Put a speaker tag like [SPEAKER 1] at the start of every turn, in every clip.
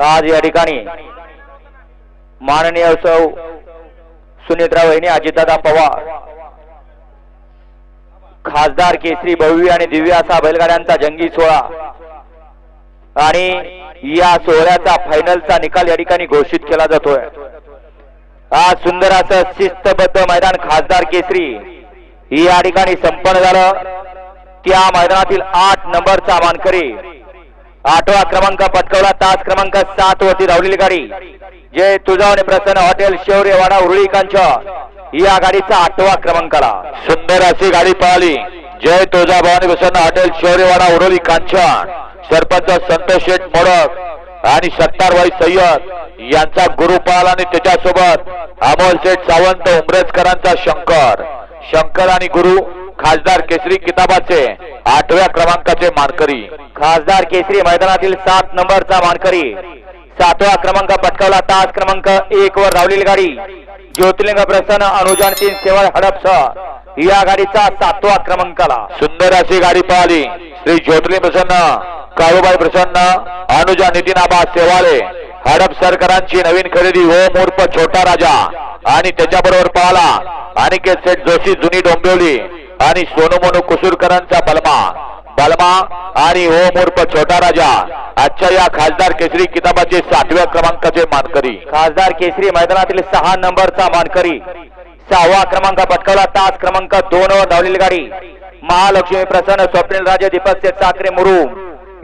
[SPEAKER 1] आज या ठिकाणी माननीय सौ सुनित्रा वहिनी अजितदादा पवार खासदार केसरी भव्य आणि दिव्य असा बैलगाड्यांचा जंगी सोहळा आणि या सोहळ्याचा फायनलचा निकाल या ठिकाणी घोषित केला जातोय. आज सुंदर असं शिस्तबद्ध मैदान खासदार केसरी या ठिकाणी संपन्न झालं. त्या मैदानातील आठ नंबरचा मानकरी आठवा क्रमांक पटकवला. तास क्रमांक सात वरती धावलेली गाडी. जय तुझावणे प्रसन्न हॉटेल शौर्यवाडा उरुळी कांच्या या गाडीचा आठवा क्रमांकाला.
[SPEAKER 2] सुंदर अशी गाडी पळाली जय तुळजा भवानी प्रसन्न हॉटेल शौर्यवाडा उरळी कांचन सरपंच संतोष शेठ मोडक आणि सत्तारबाई सय्यद यांचा गुरु पळाला आणि त्याच्यासोबत अमोल शेठ सावंत उमरेजकरांचा शंकर. शंकर आणि गुरु खासदार केसरी किताबाचे आठव्या क्रमांकाचे मानकरी.
[SPEAKER 1] खासदार केसरी मैदानातील सात नंबरचा मानकरी. सातवा क्रमांक पटकावला तास क्रमांक एक वर धावलेली गाडी. ज्योतिर्लिंग प्रसन्न अनुजान तीन सेवळ हडपसह या गाडीचा सातवा क्रमांकाला.
[SPEAKER 2] सुंदर अशी गाडी पळाली श्री ज्योतिर्लिंग प्रसन्न काळूबाई प्रसन्न अनुजा नितीन आबा सेवाळे हडप सरकरांची नवीन खरेदी ओम उर्फ छोटा राजा. आणि त्याच्याबरोबर पळाला अनिकेत सेठ जोशी जुनी डोंबिवली. आणि सोनू मोनू कुसूरकरांचा बलमा. बलमा आणि ओम उर्फ छोटा राजा. आजच्या या खासदार केसरी किताबाचे सातव्या क्रमांकाचे मानकरी.
[SPEAKER 1] खासदार केसरी मैदानातील सहा नंबरचा मानकरी. सहावा क्रमांक पटकावला. तास क्रमांक दोन वर धावलेली गाडी. महालक्ष्मी प्रसन्न स्वप्नील राजे दीपक शेठ साखरे मुरुम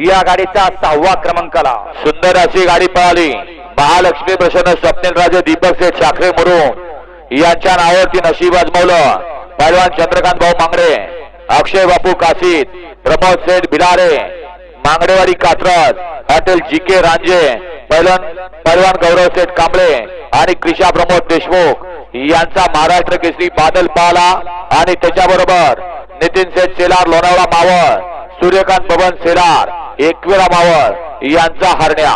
[SPEAKER 1] या गाडीचा सहावा क्रमांकाला.
[SPEAKER 2] सुंदर अशी गाडी पळाली. महालक्ष्मी प्रसन्न स्वप्नील राजे दीपक शेठ साखरे मुरुम यांच्या नावावरती नशीब आजमावलं पैलवान चंद्रकांत भाऊ Mangade Akshay Bapu Kashid Pramod Seth Bhilare Mangadewadi Katraj hotel G K Ranje पैलवान पैलवान गौरव सेठ कांबळे आणि क्रिशा प्रमोद देशमुख यांचा महाराष्ट्र केसरी बादल पाला आणि त्याच्याबरोबर नितीन सेठ सेलार लोणावळा मावळ सूर्यकांत बबन सेलार एकविरा मावळ यांचा हरण्या.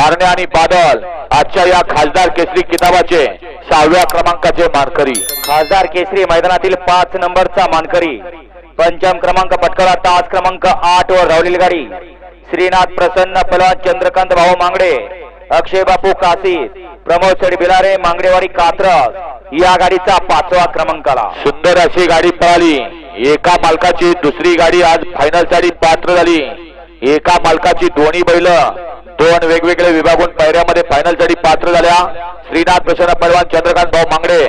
[SPEAKER 2] हरण्या आणि बादल आजच्या या खासदार केसरी किताबाचे सहाव्या क्रमांकाचे मानकरी.
[SPEAKER 1] खासदार केसरी मैदानातील पाच नंबरचा मानकरी. पंचम क्रमांक पटकावला तास क्रमांक आठ वर धावलेली गाडी. श्रीनाथ प्रसन्न पलवान चंद्रकांत भाऊ मांगडे अक्षय बापू काशी प्रमोद सेठ बिलारे मांगडेवाडी कात्रज या गाडीचा पाचवा क्रमांकाला.
[SPEAKER 2] सुंदर अशी गाडी पळाली. एका मालकाची दुसरी गाडी आज फायनलसाठी पात्र झाली. एका मालकाची दोन्ही बैल दोन वेगवेगळे विभागून पायऱ्यामध्ये फायनलसाठी पात्र झाल्या. श्रीनाथ प्रसन्न पलवान चंद्रकांत भाऊ मांगडे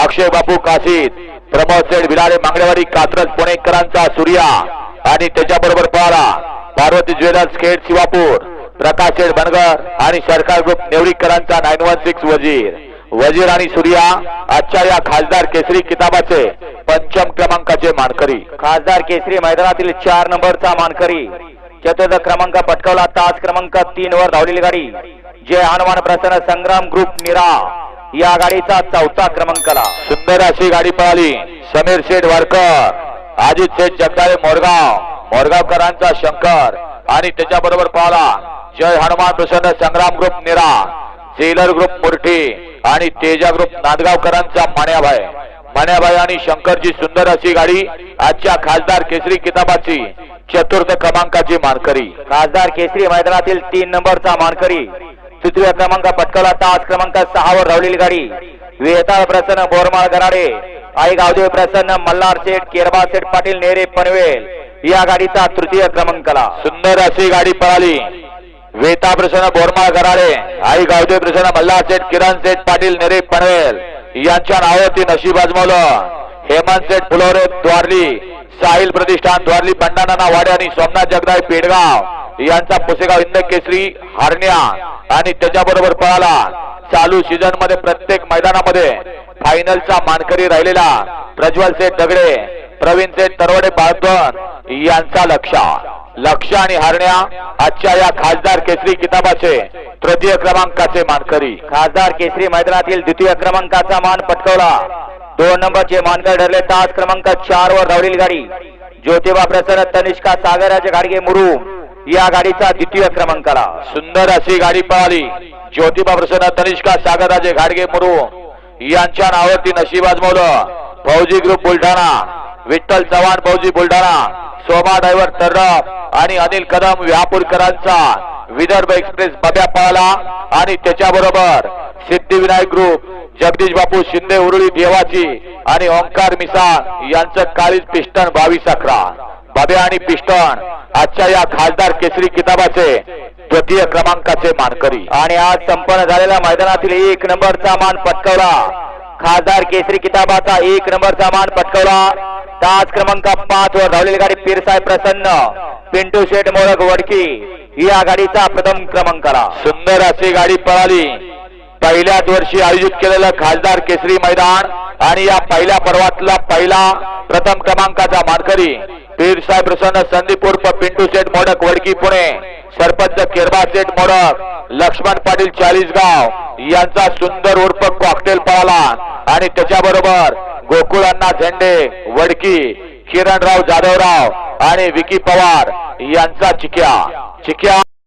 [SPEAKER 2] अक्षय बापू काशीद प्रमोद सेठ बिलारे मांगडेवाडी कात्रज पुणेकरांचा सूर्या आणि त्याच्याबरोबर पळाला. पार्वती ज्वेलर्स खेड शिवापूर प्रकाश शेठ बनगर आणि Sarkar group नेवरीकरांचा nine one six Wazir. Wazir आणि सूर्या आजच्या या खासदार केसरी किताबाचे पंचम क्रमांकाचे मानकरी.
[SPEAKER 1] खासदार केसरी मैदानातील चार नंबरचा मानकरी. चतुर्थ क्रमांक पटकावला. तास क्रमांक तीन वर धावलेली गाडी. जय हनुमान प्रसन्न संग्राम ग्रुप निरा या गाडीचा चौथा क्रमांकाला.
[SPEAKER 2] सुंदर अशी गाडी पळाली. समीर शेठ वारकर अजित शेठ जगदाळे मोरगाव मोरगावकरांचा शंकर आणि त्याच्याबरोबर पळाला. जय हनुमान प्रसन्न Sangram group Nira seller group Murthi आणि तेजा ग्रुप नांदगावकरांचा मान्याभाई मान्याभाई आणि शंकरची सुंदर अशी गाडी आजच्या खासदार केसरी किताबाची चतुर्थ क्रमांकाची मानकरी.
[SPEAKER 1] खासदार केसरी मैदानातील तीन नंबरचा मानकरी. तृतीय क्रमांक पटकावला तास क्रमांक सहा वर धावलेली गाडी. वेताळ प्रसन्न बोरमाळ गराडे आई गावदेव प्रसन्न मल्हार सेठ केरबा सेठ पाटील नेरे पनवेल या गाडीचा तृतीय क्रमांकाला.
[SPEAKER 2] सुंदर अशी गाडी पळाली. वेता प्रसन्न बोरमाळ गराळे आई गावदेव प्रसन्न मल्हार सेठ किरण सेठ पाटील नेरे पनवेल यांच्या नावावरती नशीब आजमावलं हेमंत सेठ फुलोरे द्वारली. साहिल प्रतिष्ठान द्वारली बंडाना वाडे आणि सोमनाथ जगदाय पेडगाव. यांचा पुसेगाव इंद केसरी हरण्या. आणि त्याच्याबरोबर पळाला. चालू सीझनमध्ये प्रत्येक मैदानामध्ये फायनलचा मानकरी राहिलेला प्रज्वल सेठ दगडे प्रवीण सेठ तरवडे बाळगण यांचा लक्ष. लक्ष आणि हारण्या आजच्या या खासदार केसरी किताबाचे. तृतीय क्रमांकाचे मानकरी.
[SPEAKER 1] खासदार केसरी मैदानातील द्वितीय क्रमांकाचा मान पटकवला. दोन नंबरचे मानकर ठरले तास क्रमांक चार वर धावलेली गाडी. ज्योतिबा प्रसन्न तनिष्का सागराचे गाडगे मुरू या गाडीचा द्वितीय क्रमांकाला.
[SPEAKER 2] सुंदर अशी गाडी पळाली. ज्योतिबा प्रसन्न तनिष्का सागरराजे घाडगे मुरू यांच्या नावावरती नशीब आजमवलं. फौजी ग्रुप बुलढाणा. विठ्ठल चव्हाण फौजी बुलढाणा. सोमा ड्रायव्हर तर्रफ आणि अनिल कदम व्यापूरकरांचा. विदर्भ एक्सप्रेस बब्या पळाला आणि त्याच्याबरोबर सिद्धिविनायक ग्रुप जगदीश बापू शिंदे उरुळी देवाची आणि ओंकार मिसाळ यांचं काळीज पिस्टन बावीस अकरा. बाब्या आणि पिस्टन आजच्या या खासदार केसरी किताबाचे तृतीय क्रमांकाचे मानकरी.
[SPEAKER 1] आणि आज संपन्न झालेल्या मैदानातील एक नंबरचा मान पटकवला. खासदार केसरी किताबाचा एक नंबरचा मान पटकवला. तास क्रमांक पाच वर धावलेली गाडी पीरसाहेब प्रसन्न. पिंटू शेठ मोळक वडकी. या गाडीचा प्रथम क्रमांकाला
[SPEAKER 2] सुंदर अशी गाडी पळाली. पहिल्याच वर्षी आयोजित केलेलं खासदार केसरी मैदान आणि या पहिल्या पर्वातला पहिला प्रथम क्रमांकाचा मानकरी पीरसाय प्रसन्न संदीप उर्फ पिंटू शेठ मोडक वडकी पुणे. सरपंच केरबा शेठ मोडक लक्ष्मण पाटील चाळीसगाव यांचा सुंदर उर्फ कॉकटेल पळाला. आणि त्याच्याबरोबर गोकुळ अण्णा झेंडे वडकी किरणराव जाधवराव आणि विकी पवार यांचा चिक्या. चिक्या